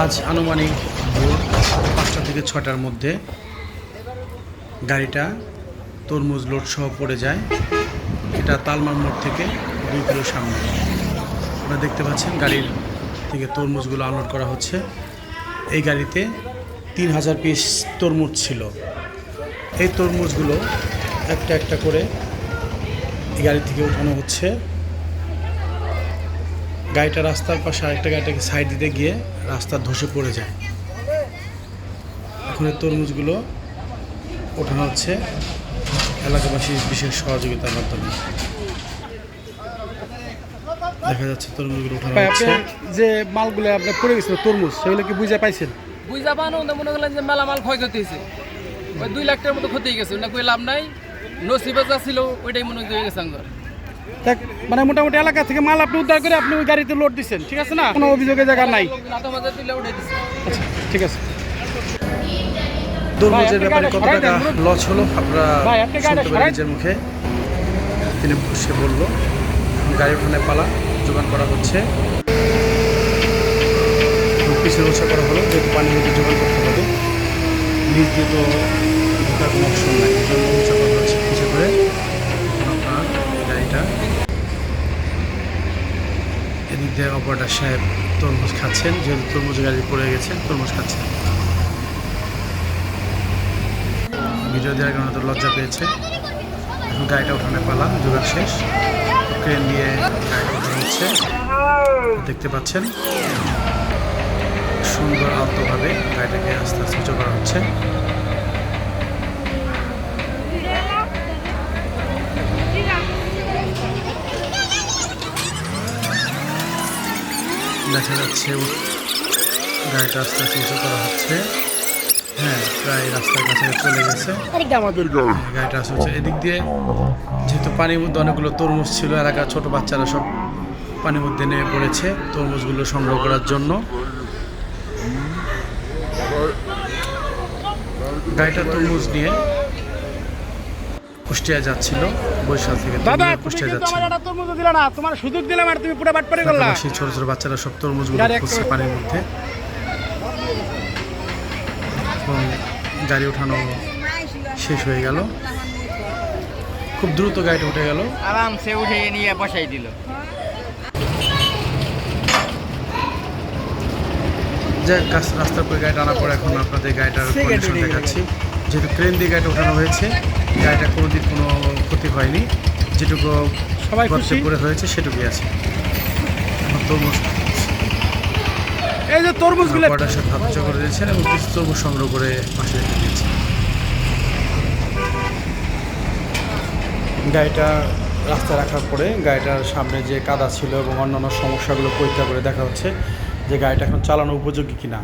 আজ আনুমানিক ভোর পাঁচটা থেকে ছটার মধ্যে গাড়িটা তরমুজ লোড সহ পড়ে যায়। এটা তালমার মোড় থেকে দুই কিলো সামনে। আপনারা দেখতে পাচ্ছেন গাড়ির থেকে তরমুজগুলো আনলোড করা হচ্ছে। এই গাড়িতে তিন হাজার পিস তরমুজ ছিল। এই তরমুজগুলো একটা একটা করে এই গাড়ি থেকে উঠানো হচ্ছে। গাড়িটা রাস্তার পাশে আরেকটা গাড়িটাকে সাইড দিতে গিয়ে রাস্তা ধসে পড়ে যায়। এখন তরমুজগুলো ওঠানো হচ্ছে এলাকাবাসীর বিশেষ সহযোগিতার মাধ্যমে। দেখা যাচ্ছে তরমুজগুলো ওঠানো হচ্ছে। যে মালগুলো আপনার পড়ে গেছিল তরমুজ সেগুলো কি বুঝে পাইছেন? বুঝা পানো না মনে করলেন যে মেলা মাল ক্ষয়ক্ষতি হয়েছে। ওই দুই লাখ টাকার মতো ক্ষতি হয়ে গেছে ওটা কই লাভ নাই। নসিবে যা ছিল ওইটাই মনে হয়ে গেছে আমার। মানে মোটামুটি এলাকা থেকে মাল আপনি উদ্ধার করে আপনি ওই গাড়িতে লোড দিচ্ছেন ঠিক আছে না? কোনো অভিযোগের জায়গা নাই। আচ্ছা ঠিক আছে। তরমুজের ব্যাপারে কত টাকা লস হলো শুনতে নিজের মুখে। তিনি সে বলল গাড়ি ওখানে পালা যোগান করা হচ্ছে। পিছিয়ে রোচা করা হলো যেহেতু পানি যোগান করতে হবে। নিজ দিয়ে তো ঢোকার কোনো এদিক দিয়ে অপারেটার সাহেব তরমুজ খাচ্ছেন, যেহেতু তরমুজ গাড়ি পড়ে গেছে, তরমুজ খাচ্ছেন। ভিডিও দেওয়ার কারণে তো লজ্জা পেয়েছে। এখন গাড়িটা ওঠানে পালা যোগান শেষ। ক্রেন দিয়ে গাড়িটা ওঠানো হচ্ছে। দেখতে পাচ্ছেন, সুন্দর আলতোভাবে গাড়িটাকে আস্তে আস্তে উঁচু করা হচ্ছে। দেখা যাচ্ছে গাড়িটা আস্তে আস্তে উঁচু করা হচ্ছে। হ্যাঁ প্রায় রাস্তার কাছে চলে গেছে। গাড়িটা আসলে হচ্ছে এদিক দিয়ে যেহেতু পানির মধ্যে অনেকগুলো তরমুজ ছিল এলাকার ছোট বাচ্চারা সব পানির মধ্যে নেমে পড়েছে তরমুজগুলো সংগ্রহ করার জন্য। গাড়িটা তরমুজ নিয়ে কুষ্টিয়া যাচ্ছিল বৈশাখ থেকে বাবা তরমুজ কুষ্টিয়া কিন্তু যাচ্ছিল। আমার একটা তরমুজ দিলা না তোমার সুযোগ দিলাম আর তুমি পুরো বাটপারি করলা। সেই ছোট ছোট বাচ্চারা সব এক খুঁজছে পানির মধ্যে। এবং গাড়ি ওঠানো শেষ হয়ে গেল। খুব দ্রুত গাড়িটা উঠে গেল। আরামসে উঠে নিয়ে বসাই দিল। যে গাছ- রাস্তার পরে গাড়িটা আনার পর এখন আপনাদের গাড়িটার কন্ডিশন দেখাচ্ছি। যেহেতু ক্রেন দিয়ে গাড়িটা ওঠানো হয়েছে গাড়িটা কোনোদিন কোনো ক্ষতি হয়নি। যেটুকু সবাই খুশি? পড়ে হয়েছে সেটুকুই আছে। তরমুজ এই যে তরমুজগুলো কটার সাথে করে দিয়েছেন এবং কিছু তরমুজ সংগ্রহ করে পাশে রেখে দিয়েছেন। গাড়িটা রাস্তায় রাখার পরে গাড়িটার সামনে যে কাদা ছিল এবং অন্যান্য সমস্যাগুলো পরীক্ষা করে দেখা হচ্ছে যে গাড়িটা এখন চালানো উপযোগী কিনা।